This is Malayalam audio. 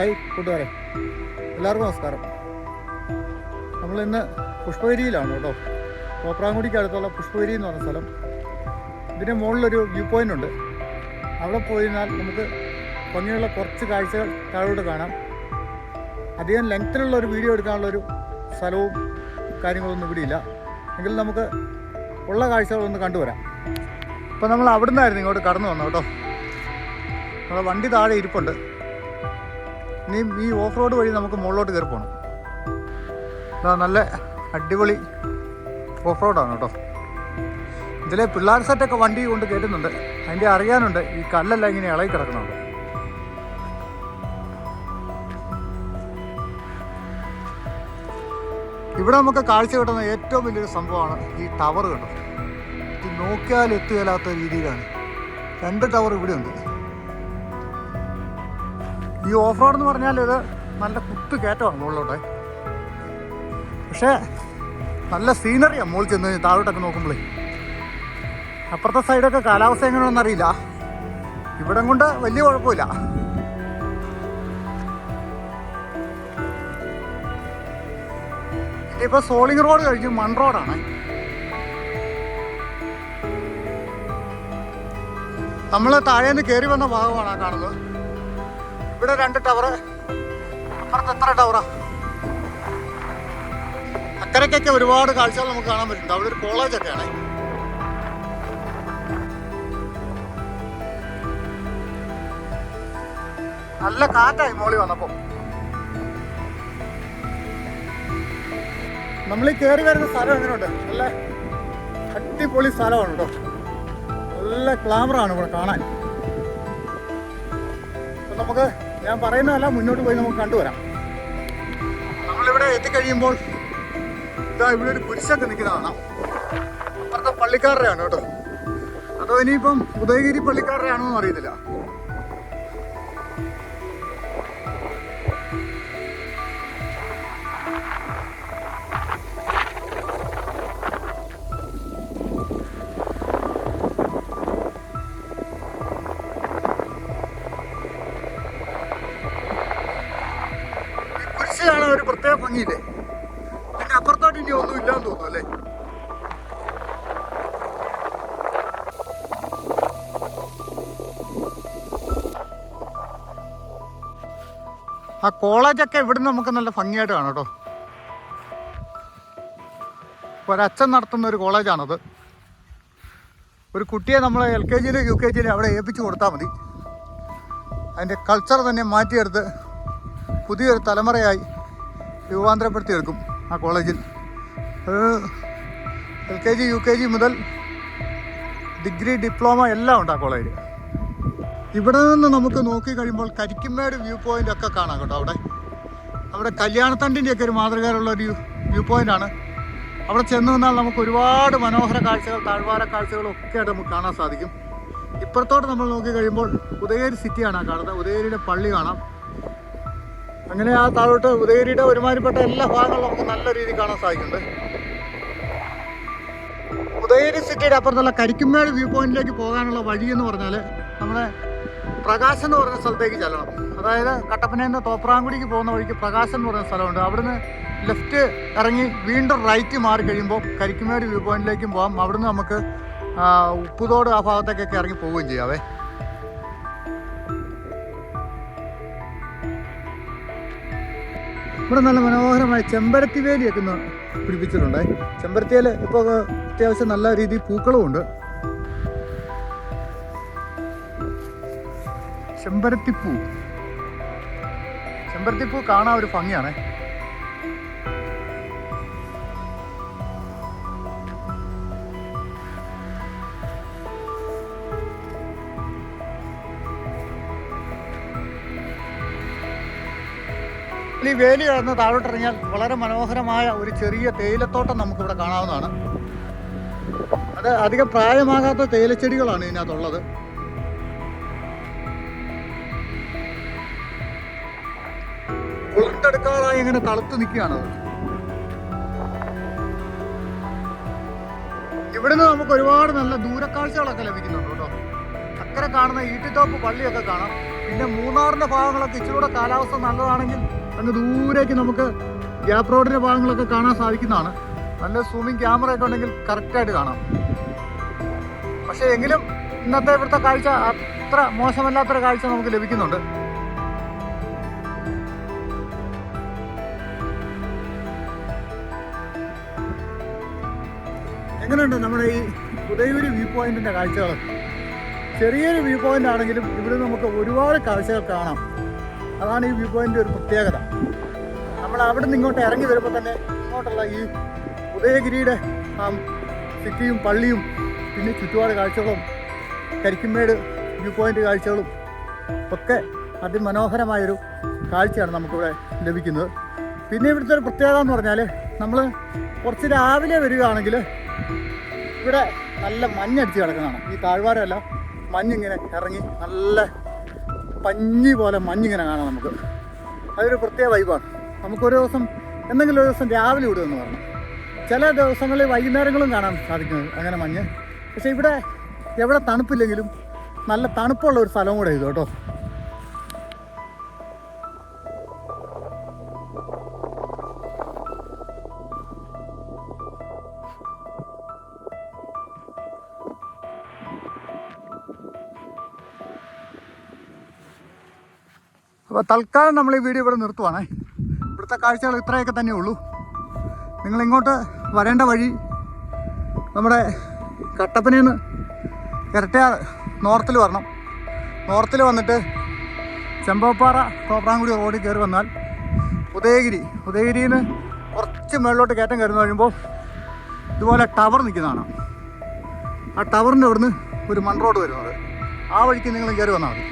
ഹായ് കൂട്ടുകാരെ. എല്ലാവർക്കും നമസ്കാരം. നമ്മൾ ഇന്ന് പുഷ്പഗിരിയിലാണ് കേട്ടോ. തോപ്രാങ്കുടിക്ക് അടുത്തുള്ള പുഷ്പഗിരി എന്ന് പറഞ്ഞ സ്ഥലം. ഇതിന്റെ മുകളിലൊരു വ്യൂ പോയിന്റ് ഉണ്ട്. അവിടെ പോയിരുന്നാൽ നമുക്ക് ഭംഗിയുള്ള കുറച്ച് കാഴ്ചകൾ താഴോട്ട് കാണാം. അധികം ലെങ്ത്തിലുള്ള ഒരു വീഡിയോ എടുക്കാനുള്ളൊരു സ്ഥലവും കാര്യങ്ങളൊന്നും ഇവിടെ ഇല്ല. എങ്കിലും നമുക്ക് ഉള്ള കാഴ്ചകളൊന്ന് കണ്ടുവരാം. അപ്പോൾ നമ്മൾ അവിടെ നിന്നായിരുന്നു ഇങ്ങോട്ട് കടന്നു വന്നു കേട്ടോ. നമ്മുടെ വണ്ടി താഴെ ഇരിപ്പുണ്ട്. ഇനിയും ഈ ഓഫ് റോഡ് വഴി നമുക്ക് മുകളിലോട്ട് കയറി പോകണം ഇതാ നല്ല അടിപൊളി ഓഫ് റോഡാണ് കേട്ടോ. ഇതിലെ പിള്ളേർ സെറ്റൊക്കെ വണ്ടി കൊണ്ട് കയറ്റുന്നുണ്ട്. അതിന്റെ അറിയാനുണ്ട് ഈ കല്ലെല്ലാം ഇങ്ങനെ ഇളകി കിടക്കുന്നുണ്ട്. ഇവിടെ നമുക്ക് കാഴ്ച കിട്ടുന്ന ഏറ്റവും വലിയൊരു സംഭവമാണ് ഈ ടവർ കേട്ടോ. ഇത് നോക്കിയാൽ എത്തുകയില്ലാത്ത രീതിയിലാണ്. രണ്ട് ടവർ ഇവിടെ ഉണ്ട് ഈ ഓഫ് റോഡ് എന്ന് പറഞ്ഞാൽ ഇത് നല്ല കുത്തു കയറ്റമാണ് മുകളിലോട്ടെ. പക്ഷേ നല്ല സീനറിയാണ് മുകളിൽ ചെന്ന് താഴോട്ടൊക്കെ നോക്കുമ്പോഴേ അപ്പുറത്തെ സൈഡൊക്കെ കാലാവസ്ഥ എങ്ങനെയാണെന്ന് അറിയില്ല. ഇവിടം കൊണ്ട് വലിയ കുഴപ്പമില്ല. ഇപ്പൊ സോളിംഗ് റോഡ് കഴിഞ്ഞ് മൺ റോഡാണ്. നമ്മൾ താഴേന്ന് കയറി വന്ന ഭാഗമാണ് കാണുന്നത്. ഇവിടെ രണ്ട് ടവറ്. അപ്പുറത്ത് എത്ര ടവറാ? അക്കരയ്ക്കൊക്കെ ഒരുപാട് കാഴ്ചകൾ നമുക്ക് കാണാൻ പറ്റുന്നുണ്ട്. അവിടെ ഒരു കോളേജ് ഒക്കെയാണ് നല്ല കാറ്റായി മോളി വന്നപ്പോ. നമ്മൾ ഈ കയറി വരുന്ന സ്ഥലം എങ്ങനെയുണ്ട്? നല്ല അടിപൊളി സ്ഥലമാണ് കേട്ടോ. നല്ല ക്ലാമറാണ് ഇവിടെ കാണാൻ. നമുക്ക് ഞാൻ പറയുന്നതല്ല മുന്നോട്ട് പോയി നമുക്ക് കണ്ടുവരാം. നമ്മളിവിടെ എത്തിക്കഴിയുമ്പോൾ ഇതാ ഇവിടെ ഒരു കുരിശൊക്കെ നിൽക്കുന്നതാണ് അപ്പുറത്തെ പള്ളിക്കാരുടെയാണ് കേട്ടോ. അതോ ഇനിയിപ്പം ഉദയഗിരി പള്ളിക്കാരുടെ ആണോ എന്ന് അറിയത്തില്ല. കാണാൻ ഒരു പ്രത്യേക ഭംഗിയില്ലേ? പിന്നെ അപ്പുറത്തോട്ട് ഇനി ഒന്നും ഇല്ലാന്ന് തോന്നുന്നു അല്ലേ? ആ കോളേജൊക്കെ ഇവിടുന്ന് നമുക്ക് നല്ല ഭംഗിയായിട്ട് കാണാം കേട്ടോ. ഒരച്ഛൻ നടത്തുന്ന ഒരു കോളേജാണത് ഒരു കുട്ടിയെ നമ്മൾ എൽ കെ ജിയിലും യു കെ ജിയിലും അവിടെ ഏൽപ്പിച്ചു കൊടുത്താൽ മതി. അതിന്റെ കൾച്ചർ തന്നെ മാറ്റിയെടുത്ത് പുതിയൊരു തലമുറയായി രൂപാന്തരപ്പെടുത്തിയെടുക്കും ആ കോളേജിൽ. L K G U K G മുതൽ ഡിഗ്രി ഡിപ്ലോമ എല്ലാം ഉണ്ട് ആ കോളേജിൽ. ഇവിടെ നിന്ന് നമുക്ക് നോക്കി കഴിയുമ്പോൾ കരിക്കുമേട് വ്യൂ പോയിന്റ് ഒക്കെ കാണാം കേട്ടോ അവിടെ. അവിടെ കല്യാണത്തണ്ടിന്റെ ഒക്കെ ഒരു മാതൃകയിലുള്ള ഒരു വ്യൂ പോയിന്റ് ആണ്. അവിടെ ചെന്ന് നിന്നാൽ നമുക്ക് ഒരുപാട് മനോഹര കാഴ്ചകൾ താഴ്വാര കാഴ്ചകളും ഒക്കെ ആയിട്ട് നമുക്ക് കാണാൻ സാധിക്കും. ഇപ്പുറത്തോട്ട് നമ്മൾ നോക്കി കഴിയുമ്പോൾ ഉദയഗിരി സിറ്റിയാണ് കാണുന്നത്. ഉദയഗിരിയുടെ പള്ളി കാണാം. അങ്ങനെ ആ താഴോട്ട് ഉദയഗിരിയുടെ ഒരുമാതിരിപ്പെട്ട എല്ലാ ഭാഗങ്ങളും നമുക്ക് നല്ല രീതിയിൽ കാണാൻ സാധിക്കുന്നുണ്ട്. ഉദയഗിരി സിറ്റിയുടെ അപ്പുറത്തുള്ള കരിക്കുമേട് വ്യൂ പോയിന്റിലേക്ക് പോകാനുള്ള വഴി എന്ന് പറഞ്ഞാൽ നമ്മുടെ പ്രകാശം എന്ന് പറയുന്ന സ്ഥലത്തേക്ക് ചെല്ലണം. അതായത് കട്ടപ്പനയിൽ നിന്ന് തോപ്രാങ്കുടിക്ക് പോകുന്ന വഴിക്ക് പ്രകാശം എന്ന് പറയുന്ന സ്ഥലമുണ്ട്. അവിടുന്ന് ലെഫ്റ്റ് ഇറങ്ങി വീണ്ടും റൈറ്റ് മാറി കഴിയുമ്പോൾ കരിക്കുമേട് വ്യൂ പോയിന്റിലേക്കും പോകാം അവിടുന്ന് നമുക്ക് ഉപ്പുതോട് ആ ഭാഗത്തേക്കൊക്കെ ഇറങ്ങി പോവുകയും ചെയ്യാവേ ഇവിടെ നല്ല മനോഹരമായ ചെമ്പരത്തി വേലിയൊക്കെ ഒന്ന് പിടിപ്പിച്ചിട്ടുണ്ട്. ചെമ്പരത്തിയിൽ ഇപ്പോൾ അത്യാവശ്യം നല്ല രീതിയിൽ പൂക്കളും ഉണ്ട് ചെമ്പരത്തിപ്പൂ. ചെമ്പരത്തിപ്പൂ കാണാൻ ഒരു ഭംഗിയാണേ. ഈ വേലി കടന്ന് താഴോട്ടിറങ്ങിയാൽ വളരെ മനോഹരമായ ഒരു ചെറിയ തേയിലത്തോട്ടം നമുക്കിവിടെ കാണാവുന്നതാണ്. അത് അധികം പ്രായമാകാത്ത തേയിലച്ചെടികളാണ് ഇതിനകത്തുള്ളത്. ഉളർത്തെടുക്കാറായി ഇങ്ങനെ തളുത്ത് നിൽക്കുകയാണ് ഇവിടുന്ന് നമുക്ക് ഒരുപാട് നല്ല ദൂരക്കാഴ്ചകളൊക്കെ ലഭിക്കുന്നുണ്ട് കേട്ടോ. അക്കരെ കാണുന്ന ഈട്ടിത്തോപ്പ് പള്ളിയൊക്കെ കാണാം. പിന്നെ മൂന്നാറിന്റെ ഭാഗങ്ങളൊക്കെ ഇച്ചിരി കൂടെ കാലാവസ്ഥ നല്ലതാണെങ്കിൽ അങ്ങ് ദൂരേക്ക് നമുക്ക് ഗ്യാപ്പ് റോഡിന്റെ ഭാഗങ്ങളൊക്കെ കാണാൻ സാധിക്കുന്നതാണ്. നല്ല സൂമിങ് ക്യാമറ ഒക്കെ ഉണ്ടെങ്കിൽ കറക്റ്റായിട്ട് കാണാം. പക്ഷേ എങ്കിലും ഇന്നത്തെ ഇവിടുത്തെ കാഴ്ച അത്ര മോശമല്ലാത്തൊരു കാഴ്ച നമുക്ക് ലഭിക്കുന്നുണ്ട്. എങ്ങനെയുണ്ട് നമ്മുടെ ഈ ഉദയൂര് വ്യൂ പോയിന്റിന്റെ കാഴ്ചകൾ ചെറിയൊരു വ്യൂ പോയിന്റ് ആണെങ്കിലും ഇവിടെ നമുക്ക് ഒരുപാട് കാഴ്ചകൾ കാണാം. അതാണ് ഈ വ്യൂ പോയിന്റ് ഒരു പ്രത്യേകത. നമ്മൾ അവിടെ നിന്ന് ഇങ്ങോട്ട് ഇറങ്ങി വരുമ്പോൾ തന്നെ ഇങ്ങോട്ടുള്ള ഈ ഉദയഗിരിയുടെ ആ സിറ്റിയും പള്ളിയും പിന്നെ ചുറ്റുപാട് കാഴ്ചകളും കരിക്കുമേട് വ്യൂ പോയിന്റ് കാഴ്ചകളും ഒക്കെ അതിമനോഹരമായൊരു കാഴ്ചയാണ് നമുക്കിവിടെ ലഭിക്കുന്നത്. പിന്നെ ഇവിടുത്തെ ഒരു പ്രത്യേകത എന്ന് പറഞ്ഞാൽ നമ്മൾ കുറച്ച് രാവിലെ വരികയാണെങ്കിൽ ഇവിടെ നല്ല മഞ്ഞടിച്ച് കിടക്കുന്നതാണ്. ഈ താഴ്വാരമല്ല മഞ്ഞിങ്ങനെ ഇറങ്ങി നല്ല പഞ്ഞി പോലെ മഞ്ഞിങ്ങനെ കാണാം നമുക്ക്. അതൊരു പ്രത്യേക വൈബാണ് നമുക്കൊരു ദിവസം എന്തെങ്കിലും ഒരു ദിവസം രാവിലെ വിടുമെന്ന് പറഞ്ഞു ചില ദിവസങ്ങളിൽ വൈകുന്നേരങ്ങളും കാണാൻ സാധിക്കുന്നത് അങ്ങനെ മഞ്ഞ്. പക്ഷേ ഇവിടെ എവിടെ തണുപ്പില്ലെങ്കിലും നല്ല തണുപ്പുള്ള ഒരു സ്ഥലവും കൂടെ ഇത് കേട്ടോ. അപ്പോൾ തൽക്കാലം നമ്മൾ ഈ വീഡിയോ ഇവിടെ നിർത്തുവാണേ. ഇവിടുത്തെ കാഴ്ചകൾ ഇത്രയൊക്കെ തന്നെ ഉള്ളൂ. നിങ്ങൾ ഇങ്ങോട്ട് വരേണ്ട വഴി നമ്മുടെ കട്ടപ്പനയിൽ നിന്ന് ഇരട്ടയാർ നോർത്തിൽ വരണം. നോർത്തിൽ വന്നിട്ട് ചെമ്പപ്പാറ തോപ്രാങ്കുടി റോഡിൽ കയറി വന്നാൽ ഉദയഗിരി ഉദയഗിരിയിൽ നിന്ന് കുറച്ച് മുകളിലോട്ട് കയറ്റം കയറുന്ന കഴിയുമ്പോൾ ഇതുപോലെ ടവർ നിൽക്കുന്നതാണ് ആ ടവറിന്റെ അവിടുന്ന് ഒരു മൺ റോഡ് വരുന്നത്. ആ വഴിക്ക് നിങ്ങൾ കയറി വന്നാൽ മതി.